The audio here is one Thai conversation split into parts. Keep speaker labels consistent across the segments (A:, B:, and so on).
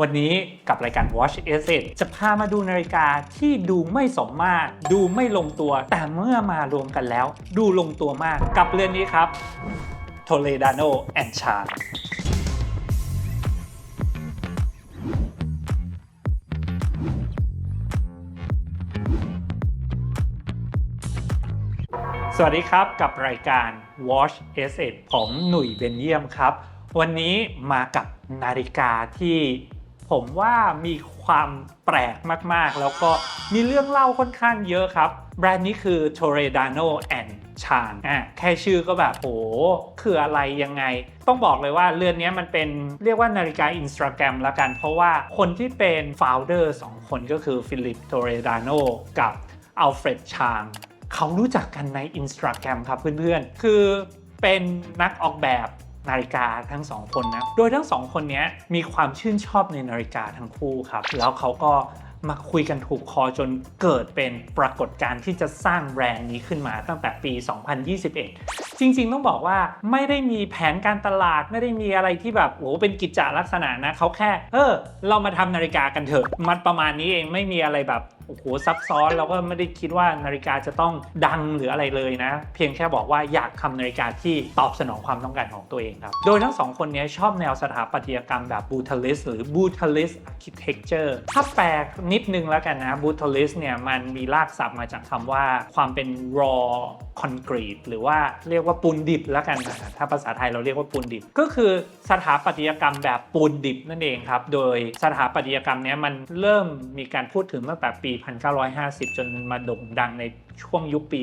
A: วันนี้กับรายการ Watch Asset จะพามาดูนาฬิกาที่ดูไม่สมมาตร ดูไม่ลงตัว แต่เมื่อมารวมกันแล้ว ดูลงตัวมากกับเรือนนี้ครับ Toledano and Chan สวัสดีครับกับรายการ Watch Asset ผมหนุ่ยเบนเยียมครับ วันนี้มากับนาฬิกาที่ ผมว่ามีความแปลกมากๆ แล้วก็มีเรื่องเล่าค่อนข้างเยอะครับ แบรนด์นี้คือ Toledano and Chan อะแค่ชื่อก็แบบโอ้คืออะไรยังไง ต้องบอกเลยว่าเรือนนี้มันเป็นเรียกว่านาฬิกาอินสตาแกรมละกัน เพราะว่าคนที่เป็น founder สองคนก็คือฟิลิปโตเรดาโนกับอัลเฟรดชางเขารู้จักกันใน Instagram ครับเพื่อนๆ คือเป็นนักออกแบบ นาฬิกาทั้งสองคนนะ โดยทั้งสองคนนี้มีความชื่นชอบในนาฬิกาทั้งคู่ครับ แล้วเขาก็มาคุยกันถูกคอจนเกิดเป็นปรากฏการณ์ที่จะสร้างแบรนด์นี้ขึ้นมาตั้งแต่ปี 2021 จริงๆ ต้องบอกว่าไม่ได้มีแผนการตลาดไม่ได้มีอะไรที่แบบโอ้เป็นกิจจลักษณะนะเขาแค่ เออ เรามาทำนาฬิกากันเถอะ มันประมาณนี้เองไม่มีอะไรแบบ โอ้โหซับซ้อนเราก็ไม่ได้คิดว่านาฬิกาจะต้องดังหรืออะไรเลยนะ เพียงแค่บอกว่าอยากทำนาฬิกาที่ตอบสนองความต้องการของตัวเองครับ โดยทั้งสองคนนี้ชอบแนวสถาปัตยกรรมแบบบูท a ลิสหรือบูท a ลิสอาร์เคเต็กเจอร์ถ้าแปลนิดนึงแล้วกันนะบูท a ลิสเนี่ยมันมีรากศัพท์มาจากคำว่าความเป็น raw concrete หรือว่าเรียกว่าปูนดิบแล้วกันนะถ้าภาษาไทยเราเรียกว่าปูนดิบ ก็คือสถาปัตยกรรมแบบปูนดิบนั่นเองครับ โดยสถาปัตยกรรมเนี้ยมันเริ่มมีการพูดถึงตั้งแต่ปี1950 จนมาโด่งดังในช่วงยุคปี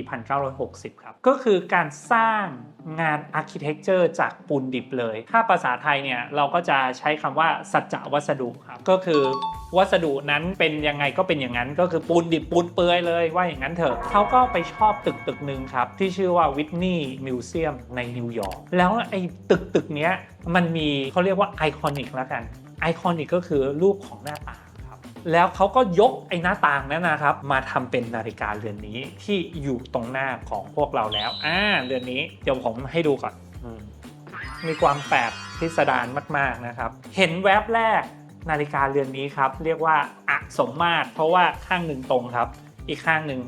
A: 1960 ครับ ก็คือการสร้างงานอาร์เคเต็กเจอร์จากปูนดิบเลย ถ้าภาษาไทยเนี่ย เราก็จะใช้คำว่าสัจจวัสดุครับ ก็คือวัสดุนั้นเป็นยังไงก็เป็นอย่างนั้นก็คือปูนดิบปูนเปลือยเลยว่าอย่างนั้นเถอะเขาก็ไปชอบตึกตึกหนึ่งครับ ที่ชื่อว่าวิทนีย์มิวเซียมในนิวยอร์กแล้วไอ้ตึกตึกเนี้ยมันมีเขาเรียกว่าไอคอนิกแล้วกันไอคอนิกก็คือรูปของหน้าต่าง แล้วเขาก็ยกไอ้หน้าต่างนั้นนะครับ มาทำเป็นนาฬิกาเรือนนี้ที่อยู่ตรงหน้าของพวกเราแล้วอ่าเรือนนี้เดี๋ยวผมให้ดูก่อนอมมีความแปลกพิสดารมาก ๆนะครับ เห็นแวบแรกนาฬิกาเรือนนี้ครับ เรียกว่าอะสมมาตรเพราะว่าข้างหนึ่งตรงครับ อีกข้างหนึ่ง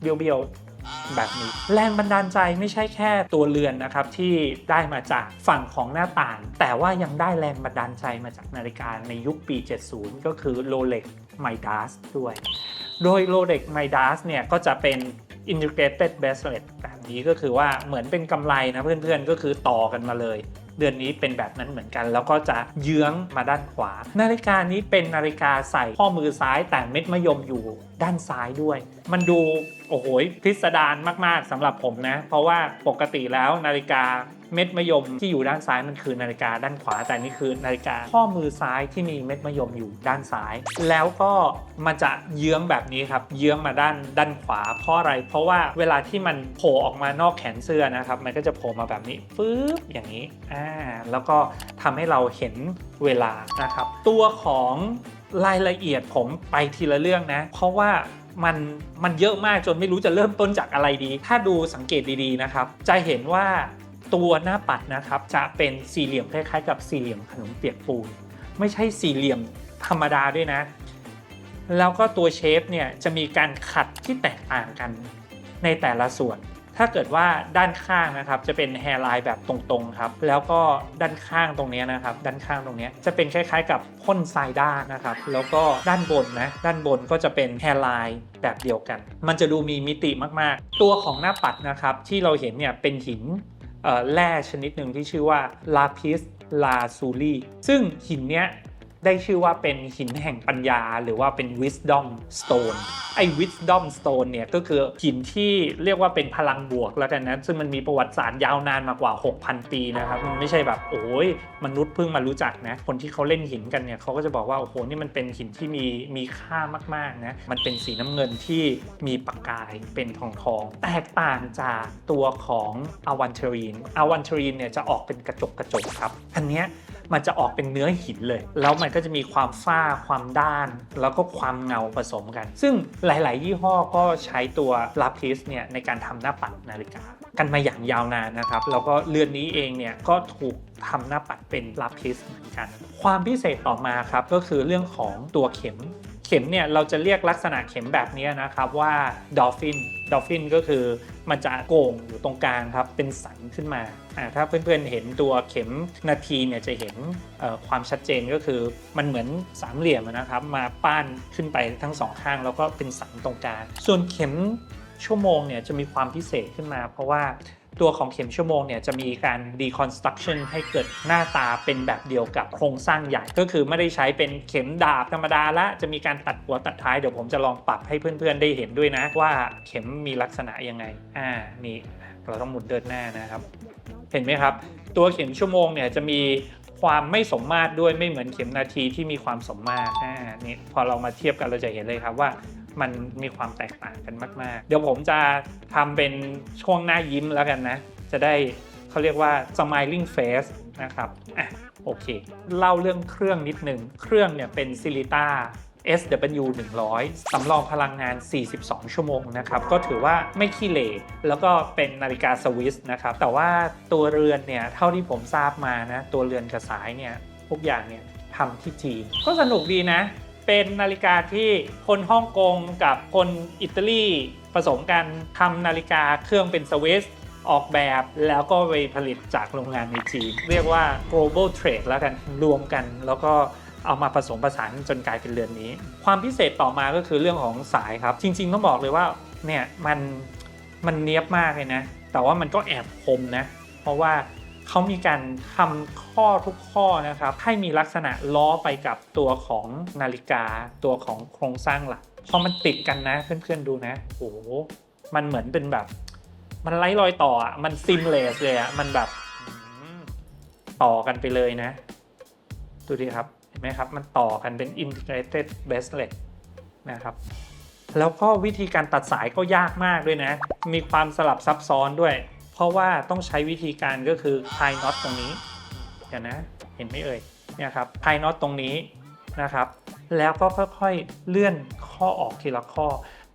A: เบี้ยวๆ แบบนี้ แรงบันดาลใจไม่ใช่แค่ตัวเรือนนะครับที่ได้มาจากฝั่งของหน้าต่าง แต่ว่ายังได้แรงบันดาลใจมาจากนาฬิกาในยุคปี 70 ก็คือ Rolex Midas ด้วย โดย Rolex Midas เนี่ยก็จะเป็น integrated bracelet แบบนี้ก็คือว่าเหมือนเป็นกำไรนะเพื่อนๆ ก็คือต่อกันมาเลย เดือนนี้เป็นแบบนั้นเหมือนกัน แล้วก็จะเยื้องมาด้านขวา นาฬิกานี้เป็นนาฬิกาใส่ข้อมือซ้ายแต่เม็ดมะยมอยู่ด้านซ้ายด้วย มันดูโอ้โหพิสดารมาก ๆสำหรับผมนะ เพราะว่าปกติแล้วนาฬิกา เม็ดมะยมที่อยู่ด้านซ้ายมันคือนาฬิกาด้านขวาแต่นี่คือนาฬิกาข้อมือซ้ายที่มีเม็ดมะยมอยู่ด้านซ้าย แล้วก็มันจะเยื้องแบบนี้ครับ เยื้องมาด้านด้านขวาเพราะอะไร เพราะว่าเวลาที่มันโผล่ออกมานอกแขนเสื้อนะครับ มันก็จะโผล่มาแบบนี้ฟืบอย่างนี้อ่าแล้วก็ทำให้เราเห็นเวลานะครับ ตัวของรายละเอียดผมไปทีละเรื่องนะ เพราะว่ามันมันเยอะมากจนไม่รู้จะเริ่มต้นจากอะไรดี ถ้าดูสังเกตดีๆนะครับ จะเห็นว่า ตัวหน้าปัดนะครับจะเป็นสี่เหลี่ยมคล้ายๆ กับสี่เหลี่ยมขนมเปียกปูน ไม่ใช่สี่เหลี่ยมธรรมดาด้วยนะ แล้วก็ตัวเชฟเนี่ยจะมีการขัดที่แตกต่างกันในแต่ละส่วน ถ้าเกิดว่าด้านข้างนะครับจะเป็นแฮร์ไลน์แบบตรงๆครับ แล้วก็ด้านข้างตรงนี้นะครับ ด้านข้างตรงนี้จะเป็นคล้ายๆ กับพ่นทรายด้านนะครับ แล้วก็ด้านบนนะ ด้านบนก็จะเป็นแฮร์ไลน์แบบเดียวกัน มันจะดูมีมิติมากๆ ตัวของหน้าปัดนะครับที่เราเห็นเนี่ยเป็นหิน แร่ชนิดหนึ่งที่ชื่อว่าลาพิสลาซูลีซึ่งหินเนี้ย ได้ชื่อว่าเป็นหินแห่งปัญญา หรือว่าเป็น wisdom stone ไอ้ wisdom stone เนี่ยก็คือหินที่เรียกว่าเป็นพลังบวกแล้วกันนะ ซึ่งมันมีประวัติศาสตร์ยาวนานมากว่า 6,000 ปีนะครับมันไม่ใช่แบบโอ้ยมนุษย์เพิ่งมารู้จักนะ คนที่เขาเล่นหินกันเนี่ยเขาก็จะบอกว่าโอ้โหนี่มันเป็นหินที่มีมีค่ามากๆนะมันเป็นสีน้ำเงินที่มีประกายเป็นทองทองแตกต่างจากตัวของอวันเทรีนอวันเทรีนเนี่ยจะออกเป็นกระจกกระจกครับอันเนี้ย มันจะออกเป็นเนื้อหินเลย แล้วมันก็จะมีความฝ้าความด้าน แล้วก็ความเงาผสมกัน ซึ่งหลาย ๆ ยี่ห้อก็ใช้ตัวลาพิสเนี่ยในการทำหน้าปัดนาฬิกา กันมาอย่างยาวนานนะครับ แล้วก็เรือนนี้เองเนี่ยก็ถูกทำหน้าปัดเป็นลาพิสเหมือนกัน ความพิเศษต่อมาครับก็คือเรื่องของตัวเข็ม เข็มเนี่ยเราจะเรียกลักษณะเข็มแบบนี้นะครับว่าดอฟฟินดอฟฟินก็คือมันจะโก่งอยู่ตรงกลางครับ เป็นสันขึ้นมาอ่าถ้าเพื่อนๆเห็นตัวเข็มนาทีเนี่ยจะเห็นความชัดเจนก็คือมันเหมือนสามเหลี่ยมนะครับ มาป้านขึ้นไปทั้งสองข้างแล้วก็เป็นสันตรงกลางส่วนเข็มชั่วโมงเนี่ยจะมีความพิเศษขึ้นมา เพราะว่า ตัวของเข็มชั่วโมงเนี่ยจะมีการ deconstruction ให้เกิดหน้าตาเป็นแบบเดียวกับโครงสร้างใหญ่ ก็คือไม่ได้ใช้เป็นเข็มดาบธรรมดาละ จะมีการตัดหัวตัดท้ายเดี๋ยวผมจะลองปรับให้เพื่อนๆได้เห็นด้วยนะ ว่าเข็มมีลักษณะยังไง อ่า นี่เราต้องหมุนเดินหน้านะครับ เห็นไหมครับ ตัวเข็มชั่วโมงเนี่ยจะมีความไม่สมมาตรด้วยไม่เหมือนเข็มนาทีที่มีความสมมาตรอ่า นี่พอเรามาเทียบกันเราจะเห็นเลยครับว่า มันมีความแตกต่างกันมาก ๆ เดี๋ยวผมจะทำเป็นช่วงหน้ายิ้มแล้วกันนะ จะได้เขาเรียกว่า smiling face นะครับอะโอเค เล่าเรื่องเครื่องนิดนึง เครื่องเนี่ยเป็นซิลิต้า SW 100สำรองพลังงาน 42 ชั่วโมงนะครับ ก็ถือว่าไม่ขี้เหร่แล้วก็เป็นนาฬิกาสวิสนะครับ แต่ว่าตัวเรือนเนี่ย เท่าที่ผมทราบมานะ ตัวเรือนกับสายเนี่ย ทุกอย่างเนี่ยทำที่จีน ก็สนุกดีนะ เป็นนาฬิกาที่คนฮ่องกงกับคนอิตาลีผสมกันทำนาฬิกาเครื่องเป็นสวิสออกแบบแล้วก็ไปผลิตจากโรงงานในจีน เรียกว่า global trade แล้วกันรวมกัน แล้วก็เอามาผสมผสานจนกลายเป็นเรือนนี้ ความพิเศษต่อมาก็คือเรื่องของสายครับ จริง ๆ ต้องบอกเลยว่าเนี่ยมันมันเนี้ยบมากเลยนะ แต่ว่ามันก็แอบคมนะ เพราะว่า เขามีการทำข้อทุกข้อนะครับ ให้มีลักษณะล้อไปกับตัวของนาฬิกา ตัวของโครงสร้างหลักพอมันติดกันนะเพื่อนๆดูนะโอ้โหมันเหมือนเป็นแบบ มันไร้รอยต่ออะมันซิมเลสเลยอะมันแบบต่อกันไปเลยนะ ดูดิครับ เห็นไหมครับ มันต่อกันเป็น integrated bracelet นะครับ แล้วก็วิธีการตัดสายก็ยากมากด้วยนะ มีความสลับซับซ้อนด้วย เพราะว่าต้องใช้วิธีการก็คือคลายน็อตตรงนี้เดี๋ยวนะเห็นไหมเอ่ยเนี่ยครับคลายน็อตตรงนี้นะครับ แล้วก็ค่อยๆเลื่อนข้อออกทีละข้อ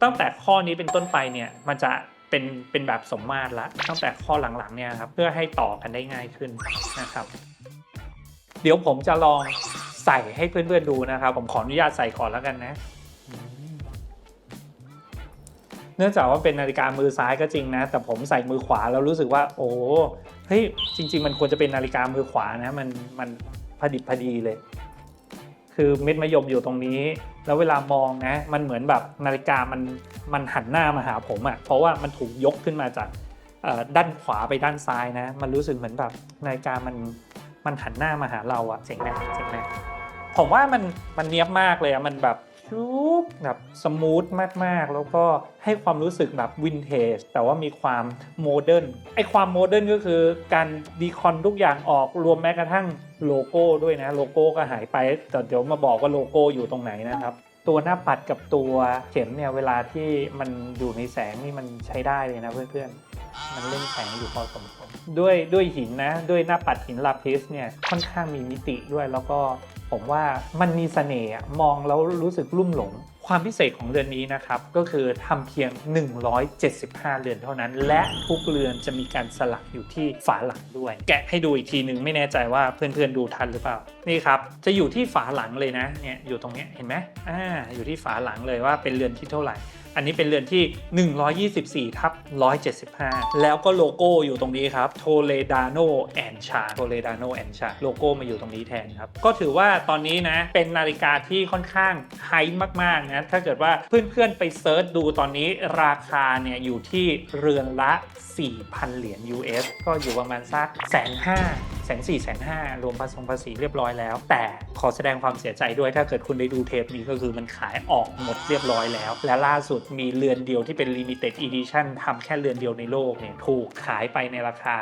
A: ตั้งแต่ข้อนี้เป็นต้นไปเนี่ยมันจะเป็นเป็นแบบสมมาตรละตั้งแต่ข้อหลังๆเนี่ยครับเพื่อให้ต่อกันได้ง่ายขึ้นนะครับ เดี๋ยวผมจะลองใส่ให้เพื่อนๆดูนะครับ ผมขออนุญาตใส่ก่อนแล้วกันนะ เนื่องจากว่าเป็นนาฬิกามือซ้ายก็จริงนะ แต่ผมใส่มือขวาแล้วรู้สึกว่า โอ้เฮ้ยจริง ๆ มันควรจะเป็นนาฬิกามือขวานะมันมันพอดิบพอดีเลย คือเม็ดมะยมอยู่ตรงนี้ แล้วเวลามองนะ มันเหมือนแบบนาฬิกามันมันหันหน้ามาหาผมอะ่ะเพราะว่ามันถูกยกขึ้นมาจากด้านขวาไปด้านซ้ายนะ มันรู้สึกเหมือนแบบนาฬิกามันมันหันหน้ามาหาเราอะเจ๋งไหมเจ๋งไหมผมว่ามันมันเนี้ยบมากเลยอะมันแบบ ชุบแบบสมูทมากๆ แล้วก็ให้ความรู้สึกแบบวินเทจแต่ว่ามีความโมเดิร์นไอความโมเดิร์นก็คือการดีคอนทุกอย่างออกรวมแม้กระทั่งโลโก้ด้วยนะ โลโก้ก็หายไปแต่เดี๋ยวมาบอกว่าโลโก้อยู่ตรงไหนนะครับตัวหน้าปัดกับตัวเข็มเนี่ยเวลาที่มันอยู่ในแสงนี่มันใช้ได้เลยนะเพื่อนๆ มันเล่นแสงอยู่พอสมควรด้วยด้วยหินนะ ด้วยหน้าปัดหินลาพิสเนี่ยค่อนข้างมีมิติด้วยแล้วก็ ผมว่ามันมีเสน่ห์มองแล้วรู้สึกลุ่มหลง ความพิเศษของเรือนนี้นะครับ ก็คือทำเพียง 175 เรือนเท่านั้น และทุกเรือนจะมีการสลักอยู่ที่ฝาหลังด้วย แกะให้ดูอีกทีหนึ่งไม่แน่ใจว่าเพื่อนๆดูทันหรือเปล่า นี่ครับ จะอยู่ที่ฝาหลังเลยนะเนี่ยอยู่ตรงเนี้ยเห็นไหมอ่าอยู่ที่ฝาหลังเลยว่าเป็นเรือนที่เท่าไหร่ อันนี้เป็นเรือนที่ 124ทับ175 แล้วก็โลโก้อยู่ตรงนี้ครับ Toledano and Cha Toledano and Cha โลโก้มาอยู่ตรงนี้แทนครับ ก็ถือว่าตอนนี้นะ เป็นนาฬิกาที่ค่อนข้างไฮมาก ๆ นะ ถ้าเกิดว่าเพื่อน ๆ ไปเซิร์ชดูตอนนี้ราคาเนี่ย อยู่ที่เรือนละ 4,000 เหรียญ US ก็อยู่ประมาณสักแสนห้า แสนสี่แสนห้ารวมภาษีภาษีเรียบร้อยแล้ว แต่ขอแสดงความเสียใจด้วยถ้าเกิดคุณได้ดูเทปนี้ก็คือมันขายออกหมดเรียบร้อยแล้ว และล่าสุดมีเรือนเดียวที่เป็น Limited Edition ทำแค่เรือนเดียวในโลกเนี่ยถูกขายไปในราคา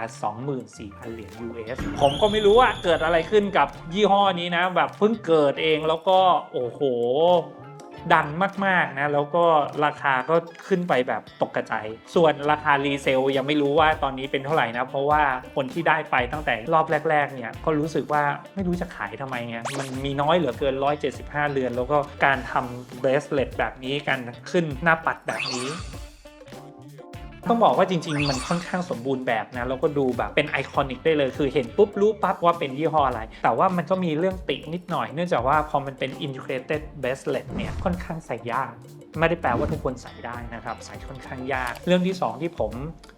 A: 24,000 เหรียญ US ผมก็ไม่รู้ว่าเกิดอะไรขึ้นกับยี่ห้อนี้นะ แบบเพิ่งเกิดเองแล้วก็โอ้โห ดังมากๆนะแล้วก็ราคาก็ขึ้นไปแบบตกกระจายส่วนราคารีเซลยังไม่รู้ว่าตอนนี้เป็นเท่าไหร่นะ เพราะว่าคนที่ได้ไปตั้งแต่รอบแรก ๆ เนี่ยก็รู้สึกว่าไม่รู้จะขายทำไมเงมันมีน้อยเหลือเกิน 175 เรือน แล้วก็การทำเบสเลตแบบนี้การขึ้นหน้าปัดแบบนี้ ต้องบอกว่าจริง ๆ มันค่อนข้างสมบูรณ์แบบนะแล้วก็ดูแบบเป็นไอคอนิกได้เลย คือเห็นปุ๊บรู้ปั๊บว่าเป็นยี่ห้ออะไร แต่ว่ามันก็มีเรื่องตินิดหน่อย เนื่องจากว่าพอมันเป็น integrated bracelet เนี่ยค่อนข้างใส่ยากไม่ได้แปลว่าทุกคนใส่ได้นะครับ ใส่ค่อนข้างยาก เรื่องที่สองที่ผม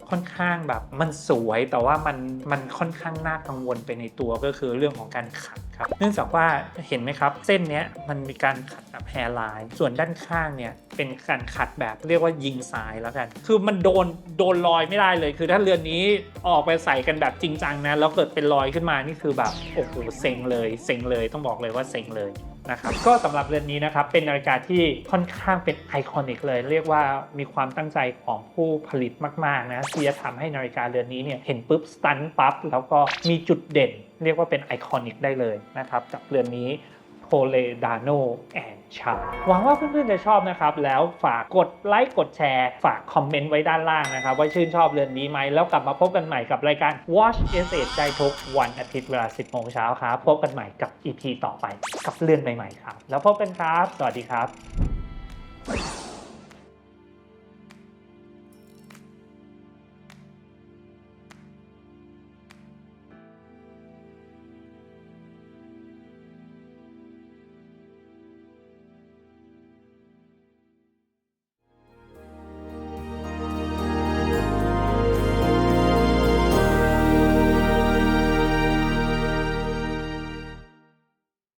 A: ค่อนข้างแบบมันสวยแต่ว่ามันมันค่อนข้างน่ากังวลไปในตัวก็คือเรื่องของการขัดครับ เนื่องจากว่าเห็นไหมครับ เส้นเนี้ยมันมีการขัด แบบแฮร์ไลน์ส่วนด้านข้างเนี่ยเป็นการขัดแบบเรียกว่ายิงสายแล้วกัน คือมันโดนโดนรอยไม่ได้เลย คือถ้าเรือนนี้ออกไปใส่กันแบบจริงจังนะแล้วเกิดเป็นรอยขึ้นมานี่คือแบบโอ้โหเซ็งเลยเซ็งเลยต้องบอกเลยว่าเซ็งเลยนะครับก็สำหรับเรือนนี้นะครับเป็นนาฬิกาที่ค่อนข้างเป็นไอคอนิกเลย เรียกว่ามีความตั้งใจของผู้ผลิตมาก ๆ นะที่จะทำให้นาฬิกาเรือนนี้เนี่ยเห็นปุ๊บสตันปั๊บแล้วก็มีจุดเด่น เรียกว่าเป็นไอคอนิกได้เลยนะครับกับเรือนนี้โ o เลดาโนแอน ชาหวังว่าเพื่อนๆจะชอบนะครับ แล้วฝากกดไลค์กดแชร์ ฝากคอมเมนต์ไว้ด้านล่างนะครับว่าชื่นชอบเรื่องนี้ไหมแล้วกลับมาพบกันใหม่กับรายการ Watch s อได้ทุกวันอาทิตย์เวลา 10โมงเช้าครับพบกันใหม่กับ EP ต่อไปกับเรื่องใหม่ๆครับ แล้วพบกันครับ สวัสดีครับ